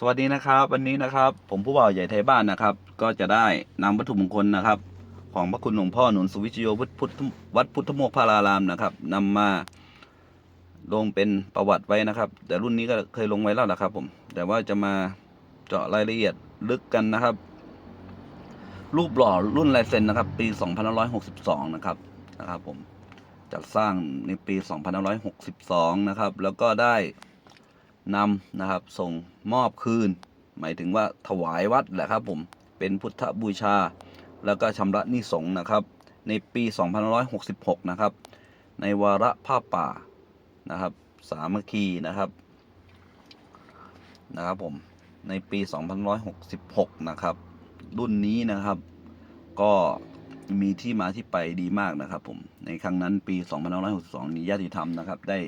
สวัสดีนะครับ วันนี้นะครับ ผมผู้บ่าวใหญ่ไทยบ้านนะครับ ก็จะได้นำวัตถุมงคลนะครับ ของพระคุณหลวงพ่อหนุนสุวิชโยพุทธพุทธวัดพุทธโมกพารารามนะครับนำมาลงเป็นประวัติไว้นะครับ แต่รุ่นนี้ก็เคยลงไว้แล้วนะครับ ผม แต่ว่าจะมาเจาะรายละเอียดลึกกันนะครับ รูปหล่อรุ่นลายเซ็นนะครับ ปี 2562 นะครับนะครับ ผมจัดสร้างในปี 2562 นะครับ แล้วก็ได้ นำนะครับ ส่งมอบคืน หมายถึงว่าถวายวัดแหละครับผมเป็นพุทธบูชา แล้วก็ชำระนิสงนะครับ ในปี 2566 นะครับ ในวาระผ้าป่านะครับ สามัคคีนะครับนะครับผมในปี 2566 นะครับ รุ่นนี้นะครับก็มีที่มาที่ไปดีมากนะครับผมในครั้งนั้นปี 2562 นี้ญาติธรรมนะครับได้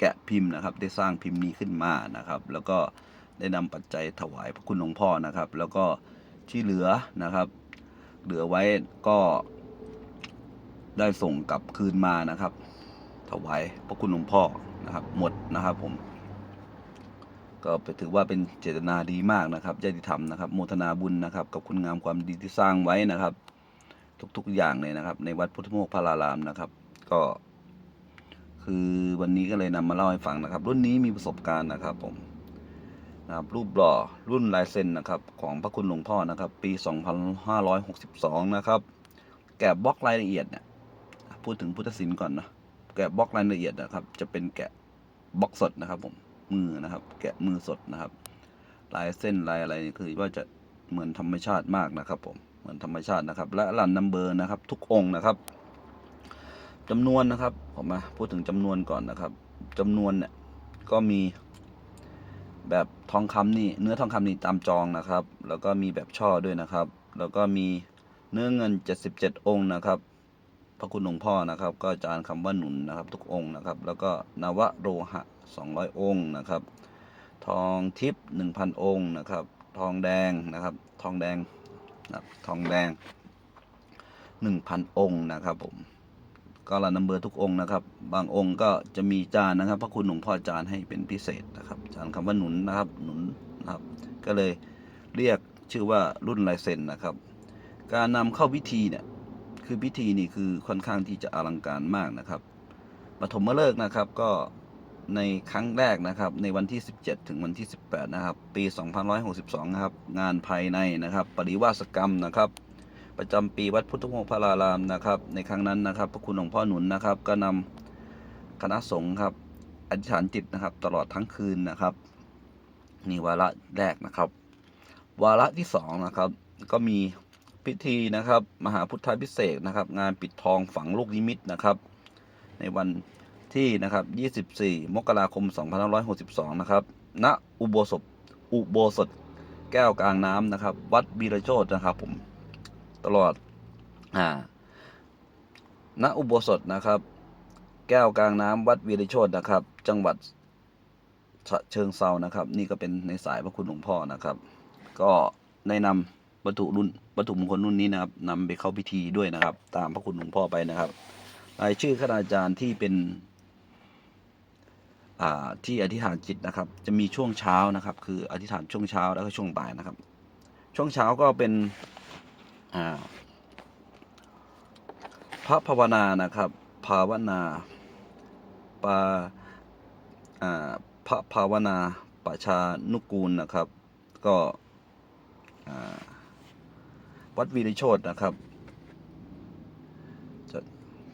แกะพิมพ์นะครับ ได้สร้างพิมพ์นี้ขึ้นมานะครับ แล้วก็ได้นำปัจจัยถวายพระคุณหลวงพ่อนะครับ แล้วก็ที่เหลือนะครับ เหลือไว้ก็ได้ส่งกลับคืนมานะครับ ถวายพระคุณหลวงพ่อนะครับ หมดนะครับผม ก็ไปถือว่าเป็นเจตนาดีมากนะครับญาติธรรมนะครับ โมทนาบุญนะครับ กับคุณงามความดีที่สร้างไว้นะครับ ทุกๆอย่างเลยนะครับ ในวัดพุทธโมกขพารารามนะครับ ก็ คือวันนี้ก็เลยนำมาเล่าให้ฟังนะครับ รุ่นนี้มีประสบการณ์นะครับผมนะครับรูปหล่อรุ่นลายเซ็นนะครับของพระคุณหลวงพ่อนะครับ ปี 2562 นะครับ แกะบล็อกรายละเอียดเนี่ยพูดถึงพุทธศิลป์ก่อนนะแกะบล็อกรายละเอียดนะครับ จะเป็นแกะบล็อกสดนะครับ ผมมือนะครับ แกะมือสดนะครับ ลายเส้นลายอะไรนี่คือว่าจะเหมือนธรรมชาติมากนะครับ ผมเหมือนธรรมชาตินะครับ และรันนัมเบอร์นะครับ ทุกองนะครับ จำนวนนะครับ ผมมาพูดถึงจำนวนก่อนนะครับจำนวนเนี่ยก็มีแบบทองคำนี่เนื้อทองคำนี่ตามจองนะครับ แล้วก็มีแบบช่อด้วยนะครับ แล้วก็มีเนื้อเงิน 77 องค์นะครับ พระคุณหลวงพ่อนะครับ ก็อาจารย์คำว่าหนุนนะครับ ทุกองค์นะครับ แล้วก็นวโรหะ 200 องค์นะครับ ทองทิพย์1,000 องค์นะครับ ทองแดงนะครับ ทองแดงนะครับทองแดง 1,000 องค์นะครับผม ก็รันนัมเบอร์ทุกองค์นะครับ บางองค์ก็จะมีจานนะครับ พระคุณหลวงพ่อจานให้เป็นพิเศษนะครับ จานคำว่าหนุนนะครับ หนุนนะครับ ก็เลยเรียกชื่อว่ารุ่นลายเซ็นนะครับ การนำเข้าพิธีเนี่ย คือพิธีนี่คือค่อนข้างที่จะอลังการมากนะครับปฐมฤกษ์นะครับก็ในครั้งแรกนะครับในวันที่ 17 ถึงวันที่ 18 นะครับ ปี 2562 นะครับ งานภายในนะครับ ปริวาสกรรมนะครับ ประจำปีวัดพุทธมกขพารารามนะครับ ในครั้งนั้นนะครับ พระคุณหลวงพ่อหนุนนะครับ ก็นำคณะสงฆ์ครับอธิษฐานจิตนะครับ ตลอดทั้งคืนนะครับนี่วาระแรกนะครับ วาระที่สองนะครับ ก็มีพิธีนะครับ มหาพุทธพิเศษนะครับ งานปิดทองฝังลูกนิมิตนะครับ ในวันที่นะครับ 24 มกราคม 2562 นะครับ ณ อุโบสถ อุโบสถ แก้วกลางน้ำนะครับ วัดบีรโชตนะครับผม ตลอดอ่าณอุโบสถนะครับ แก้วกลางน้ำวัดวีรโชตนะครับ จังหวัดฉะเชิงเซานะครับ นี่ก็เป็นในสายพระคุณหลวงพ่อนะครับ ก็ได้นำวัตถุรุ่นวัตถุมงคลรุ่นนี้นะครับนำไปเข้าพิธีด้วยนะครับ ตามพระคุณหลวงพ่อไปนะครับรายชื่อคณาจารย์ที่เป็นอ่าที่อธิษฐานจิตนะครับ จะมีช่วงเช้านะครับ คืออธิษฐานช่วงเช้าแล้วก็ช่วงบ่ายนะครับ ช่วงเช้าก็เป็น อ่า พระภาวนานะครับ ภาวนาปาอ่าพระภาวนาประชานุกูลนะครับ ก็วัดวีริโชตนะครับ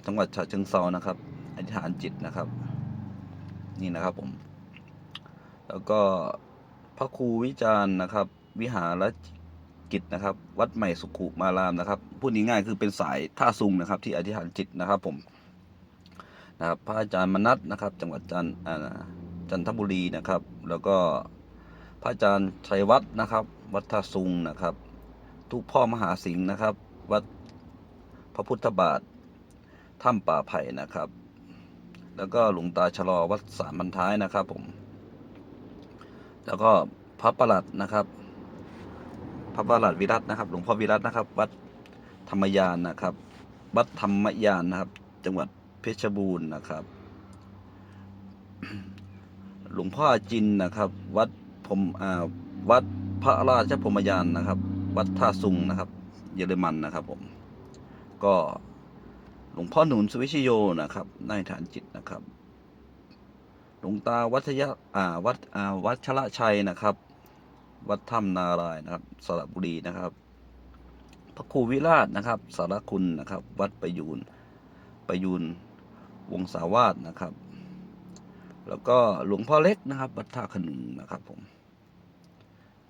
จังหวัดฉะเชิงเซานะครับอธิษฐานจิตนะครับ นี่นะครับผม แล้วก็พระครูวิจารณ์นะครับ วิหาร กิจนะครับ วัดใหม่สุขุมารามนะครับพูดง่ายๆคือเป็นสายท่าซุงนะครับ ที่อธิษฐานจิตนะครับผมนะครับพระอาจารย์มนัสนะครับ จังหวัดจันทร์อ่าจันทบุรีนะครับ แล้วก็พระอาจารย์ชัยวัฒน์นะครับ วัดท่าซุงนะครับ ทุกพ่อมหาสิงห์นะครับ วัดพระพุทธบาทถ้ำป่าไผ่นะครับ แล้วก็หลวงตาชะลอวัดสามบรรท้ายนะครับผม แล้วก็พระประหลัดนะครับ พระประหลัดวิรัตนะครับ หลวงพ่อวิรัตนะครับ วัดธรรมยานนะครับ วัดธรรมยานนะครับ จังหวัดเพชรบูรณ์นะครับ หลวงพ่อจินนะครับ วัดผมอ่าวัดพระราชพรมยานนะครับ วัดท่าซุงนะครับ เยอรมันนะครับ ผม ก็หลวงพ่อหนุนสวิชโยนะครับนายฐานจิตนะครับ หลวงตาวัทยะอ่าวัดอ่าวัดชละชัยนะครับ วัดถ้ำนารายนะครับสระบุรีนะครับ พระครูวิราชนะครับ สารคุณนะครับ วัดประยูนประยูนวงศาวาสนะครับ แล้วก็หลวงพ่อเล็กนะครับ วัดท่าขนุนนะครับผม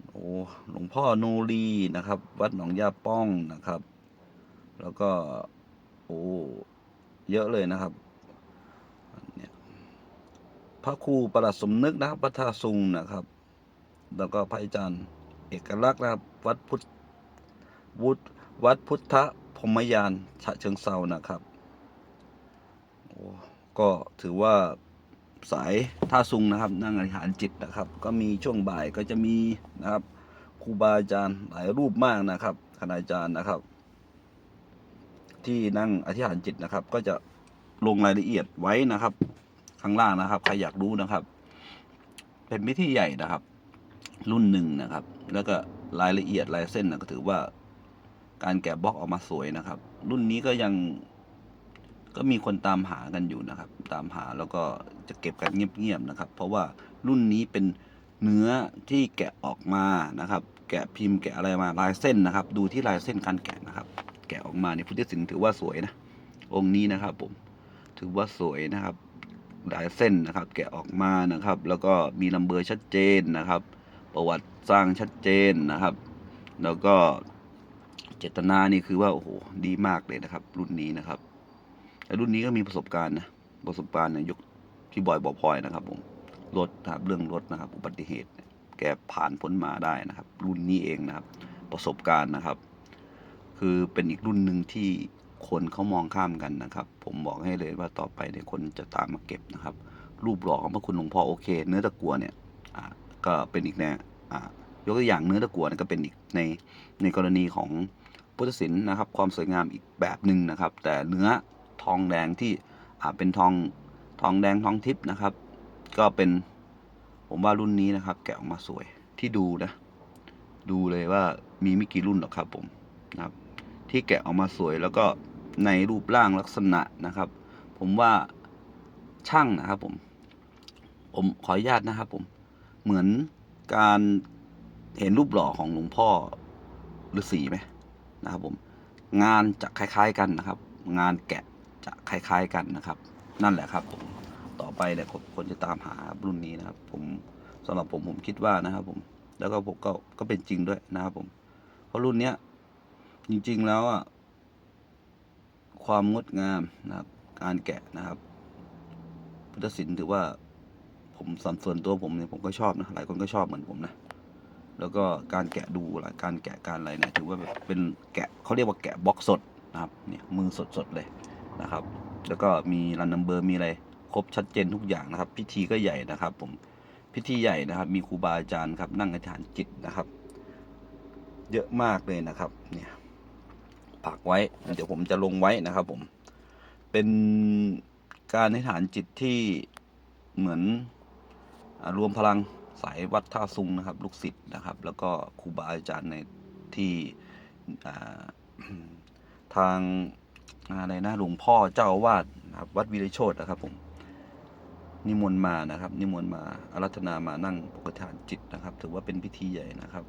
โอ้หลวงพ่อนูรีนะครับ วัดหนองยาป้องนะครับ แล้วก็โอ้เยอะเลยนะครับเนี่ยพระครูประหลัดสมนึกนะครับวัดท่าซุงนะครับ แล้วก็พระอาจารย์เอกลักษณ์นะครับวัดพุทธวุฒวัดพุทธพรมยานฉะเชิงเซานะครับก็ถือว่าสายท่าซุงนะครับนั่งอธิษฐานจิตนะครับ ก็มีช่วงบ่ายก็จะมีนะครับครูบาอาจารย์หลายรูปมากนะครับคณาจารย์นะครับ ที่นั่งอธิษฐานจิตนะครับ ก็จะลงรายละเอียดไว้นะครับ ข้างล่างนะครับใครอยากรู้นะครับ เป็นพิธีใหญ่นะครับ รุ่นหนึ่งนะครับ แล้วก็รายละเอียดลายเส้นนะก็ถือว่าการแกะบล็อกออกมาสวยนะครับ รุ่นนี้ก็ยังก็มีคนตามหากันอยู่นะครับ ตามหาแล้วก็จะเก็บกันเงียบๆนะครับ เพราะว่ารุ่นนี้เป็นเนื้อที่แกะออกมานะครับ แกะพิมพ์แกะอะไรมาลายเส้นนะครับ ดูที่ลายเส้นการแกะนะครับ แกะออกมาในพุทธศิลป์ถือว่าสวยนะ องค์นี้นะครับ ผมถือว่าสวยนะครับ ลายเส้นนะครับ แกะออกมานะครับ แล้วก็มีลำเบอร์ชัดเจนนะครับ ประวัติสร้างชัดเจนนะครับ แล้วก็เจตนานี่คือว่าโอ้โหดีมากเลยนะครับ รุ่นนี้นะครับแต่รุ่นนี้ก็มีประสบการณ์นะประสบการณ์เนี่ยยกที่บอยบอพลอยนะครับผมรถนะครับเรื่องรถนะครับ อุบัติเหตุ แกผ่านพ้นมาได้นะครับ รุ่นนี้เองนะครับ ประสบการณ์นะครับ คือเป็นอีกรุ่นหนึ่งที่คนเขามองข้ามกันนะครับ ผมบอกให้เลยว่าต่อไปเนี่ยคนจะตามมาเก็บนะครับ รูปหล่อของพระคุณหลวงพ่อโอเค เนื้อตะกัวเนี่ย ก็เป็นอีกแนวอ่ายกตัวอย่างเนื้อตะกัวเนี่ยก็เป็นอีกในในกรณีของพุทธศิลป์นะครับ ความสวยงามอีกแบบหนึ่งนะครับ แต่เนื้อทองแดงที่อ่าเป็นทองทองแดงทองทิพย์นะครับ ก็เป็นผมว่ารุ่นนี้นะครับ แกะออกมาสวยที่ดูนะ ดูเลยว่ามีไม่กี่รุ่นหรอกครับผมนะครับ ที่แกะออกมาสวยแล้วก็ในรูปร่างลักษณะนะครับ ผมว่าช่างนะครับผม ผมขออนุญาตนะครับผม เหมือนการเห็นรูปหล่อของหลวงพ่อฤาษีไหมนะครับผมงานจะคล้าย ๆกันนะครับ งานแกะจะคล้าย ๆกันนะครับ นั่นแหละครับผมต่อไปเนี่ยคนจะตามหารุ่นนี้นะครับ ผมสำหรับผมผมคิดว่านะครับ ผม แล้วก็ผมก็ก็เป็นจริงด้วยนะครับผม เพราะรุ่นเนี้ยจริง ๆแล้วอะความงดงามนะครับ การแกะนะครับ พุทธศิลป์ถือว่า ผมสัส่วนตัวผมเนี่ยผมก็ชอบนะหลายคนก็ชอบเหมือนผมนะแล้วก็การแกะดูอะไรการแกะการอะไรเนี่ยถือว่าแบบเป็นแกะเขาเรียกว่าแกะบล็อกสดนะครับเนี่ยมือสดๆเลยนะครับ แล้วก็มีรันนัมเบอร์มีอะไรครบชัดเจนทุกอย่างนะครับ พิธีก็ใหญ่นะครับ ผมพิธีใหญ่นะครับ มีครูบาอาจารย์ครับ นั่งอธิษฐานจิตนะครับ เยอะมากเลยนะครับ เนี่ยปักไว้ เดี๋ยวผมจะลงไว้นะครับ ผมเป็นการอธิษฐานจิตที่เหมือน รวมพลังสายวัดท่าซุงนะครับ ลูกศิษย์นะครับ แล้วก็ครูบาอาจารย์ในที่ทางอะไรนะหลวงพ่อเจ้าอาวาสนะครับวัดวิริโชตนะครับผมนิมนต์มานะครับ นิมนต์มาอารัธนามานั่งปกฐานจิตนะครับ ถือว่าเป็นพิธีใหญ่นะครับ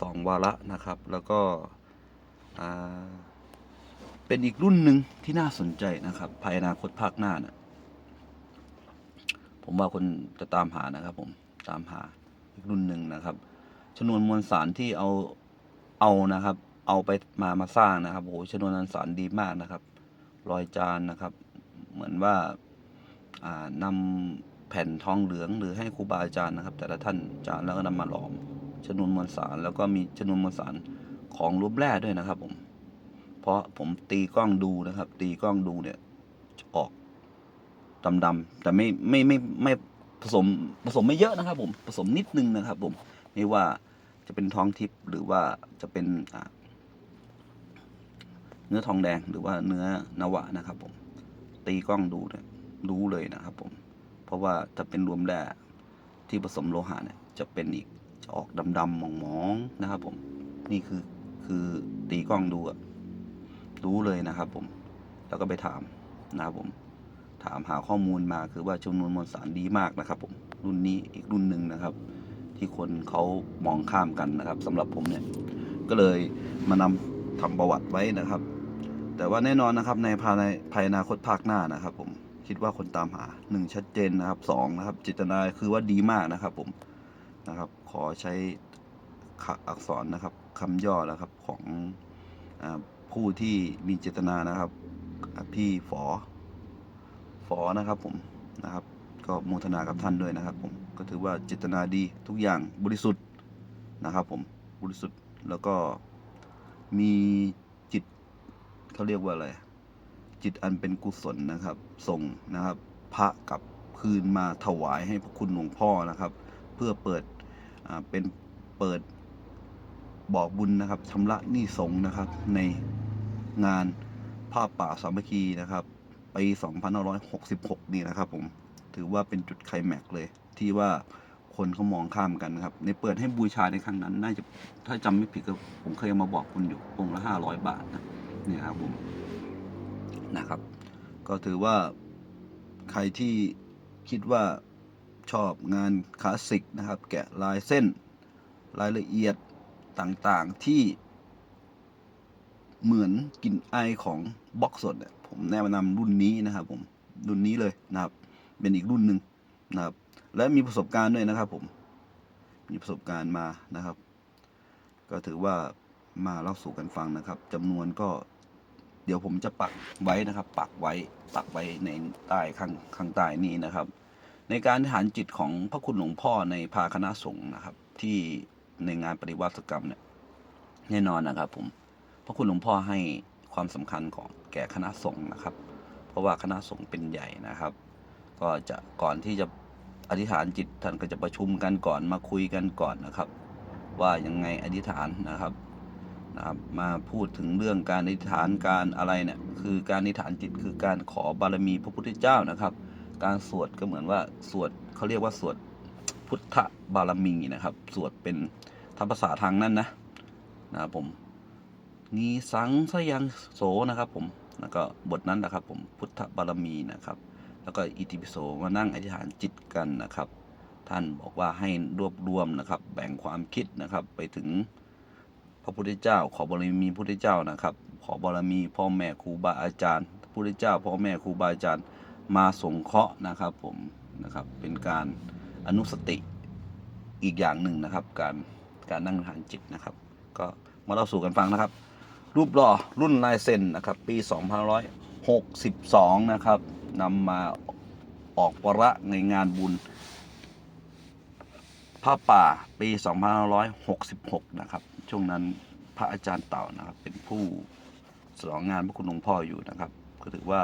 สองวาระนะครับ แล้วก็เป็นอีกรุ่นหนึ่งที่น่าสนใจนะครับ ภายอนาคตภาคหน้านะ ผมว่าคนจะตามหานะครับ ผมตามหาอีกรุ่นหนึ่งนะครับชนวนมวลสารที่เอาเอานะครับ เอาไปมามาสร้างนะครับโอ้โหชนวนมวลสารดีมากนะครับ รอยจานนะครับ เหมือนว่าอ่านำแผ่นทองเหลืองหรือให้ครูบาอาจารย์นะครับ แต่ละท่านจานแล้วก็นำมาหลอมชนวนมวลสารแล้วก็มีชนวนมวลสารของรูปแร่ด้วยนะครับ ผม เพราะผมตีกล้องดูนะครับ ตีกล้องดูเนี่ยจะออก ดำๆแต่ไม่ไม่ไม่ไม่ผสมผสมไม่เยอะนะครับ ผมผสมนิดนึงนะครับ ผมไม่ว่าจะเป็นทองทิพย์หรือว่าจะเป็นเนื้อทองแดงหรือว่าเนื้อนวะนะครับ ผม ตีกล้องดูเนี่ยรู้เลยนะครับ ผม เพราะว่าถ้าเป็นรวมแร่ที่ผสมโลหะเนี่ย จะเป็นอีกจะออกดำๆหมองๆนะครับ ผมนี่คือคือตีกล้องดูอะรู้เลยนะครับ ผม แล้วก็ไปถามนะครับผม ถามหาข้อมูลมาคือว่าจำนวนมวลสารดีมากนะครับผมรุ่นนี้อีกรุ่นหนึ่งนะครับ ที่คนเขามองข้ามกันนะครับสำหรับผมเนี่ยก็เลยมานำทำประวัติไว้นะครับ แต่ว่าแน่นอนนะครับในภายในภายอนาคตภาคหน้านะครับผมคิดว่าคนตามหาหนึ่งชัดเจนนะครับสองนะครับจิตนาคือว่าดีมากนะครับผมนะครับ ขอใช้ขะอักษรนะครับคำย่อนะครับของอผู้ที่มีเจตนานะครับ พี่ฝอ อนะครับผมนะครับ ก็โมทนากับท่านด้วยนะครับ ผมก็ถือว่าเจตนาดีทุกอย่างบริสุทธิ์นะครับ ผมบริสุทธิ์แล้วก็มีจิตเขาเรียกว่าอะไร จิตอันเป็นกุศลนะครับ ส่งนะครับ พระกลับคืนมาถวายให้พระคุณหลวงพ่อนะครับ เพื่อเปิดเป็นเปิดบอกบุญนะครับชำระหนี้สงนะครับในงานผ้าป่าสามัคคีนะครับ ปี2566 นี่นะครับผมถือว่าเป็นจุดไคลแม็กเลย ที่ว่าคนเขามองข้ามกันครับ ในเปิดให้บูชาในครั้งนั้น น่าจะถ้าจำไม่ผิดก็ผมเคยมาบอกคุณอยู่องค์ละห้าร้อยบาทนะเนี่ยครับผมนะครับ ก็ถือว่าใครที่คิดว่าชอบงานคลาสสิกนะครับ แกะลายเส้นรายละเอียดต่างๆที่เหมือนกลิ่นไอของบล็อกสดเนี่ย ผมแนะนำรุ่นนี้นะครับ ผมรุ่นนี้เลยนะครับ เป็นอีกรุ่นหนึ่งนะครับ และมีประสบการณ์ด้วยนะครับ ผม มีประสบการณ์มานะครับ ก็ถือว่ามาเล่าสู่กันฟังนะครับจำนวนก็ เดี๋ยวผมจะปักไว้นะครับ ปักไว้ปักไว้ในใต้ข้างข้างใต้นี้นะครับ ในการฐานจิตของพระคุณหลวงพ่อในภาคณะสงฆ์นะครับ ที่ในงานปฏิวัติกรรมเนี่ยแน่นอนนะครับ ผมพระคุณหลวงพ่อให้ ความสำคัญของแก่คณะสงฆ์นะครับ เพราะว่าคณะสงฆ์เป็นใหญ่นะครับ ก็จะก่อนที่จะอธิษฐานจิตท่านก็จะประชุมกันก่อนมาคุยกันก่อนนะครับ ว่ายังไงอธิษฐานนะครับนะครับมาพูดถึงเรื่องการอธิษฐานการอะไรเนี่ยคือการอธิษฐานจิตคือการขอบารมีพระพุทธเจ้านะครับ การสวดก็เหมือนว่าสวดเขาเรียกว่าสวดพุทธบารมีนะครับ สวดเป็นทางภาษาทางนั้นนะนะครับผม นีสังสยังโสนะครับผมแล้วก็บทนั้นนะครับผมพุทธบารมีนะครับ แล้วก็อิติปิโสมานั่งอธิษฐานจิตกันนะครับ ท่านบอกว่าให้รวบรวมนะครับ แบ่งความคิดนะครับ ไปถึงพระพุทธเจ้า ขอบารมีพระพุทธเจ้านะครับ ขอบารมีพ่อแม่ครูบาอาจารย์พระพุทธเจ้าพ่อแม่ครูบาอาจารย์มาสงเคราะห์นะครับผมนะครับ เป็นการอนุสติอีกอย่างหนึ่งนะครับ การการนั่งทานจิตนะครับ ก็มาเล่าสู่กันฟังนะครับ รูปหล่อรุ่นลายเซ็นนะครับ ปี 2562 นะครับนำมาออกประในงานบุญผ้าป่าปี 2566 นะครับ ช่วงนั้นพระอาจารย์เต่านะครับ เป็นผู้สนองงานพระคุณหลวงพ่ออยู่นะครับ ก็ถือว่า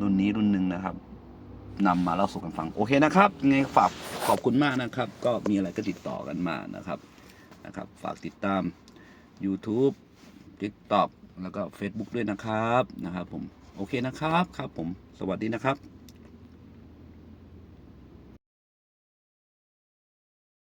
รุ่นนี้รุ่นหนึ่งนะครับนำมาเล่าสู่กันฟัง โอเคนะครับไงฝากขอบคุณมากนะครับ ก็มีอะไรก็ติดต่อกันมานะครับนะครับ ฝากติดตาม YouTube TikTok แล้วก็ Facebook ด้วยนะครับนะครับผมโอเคนะครับครับผมสวัสดีนะครับ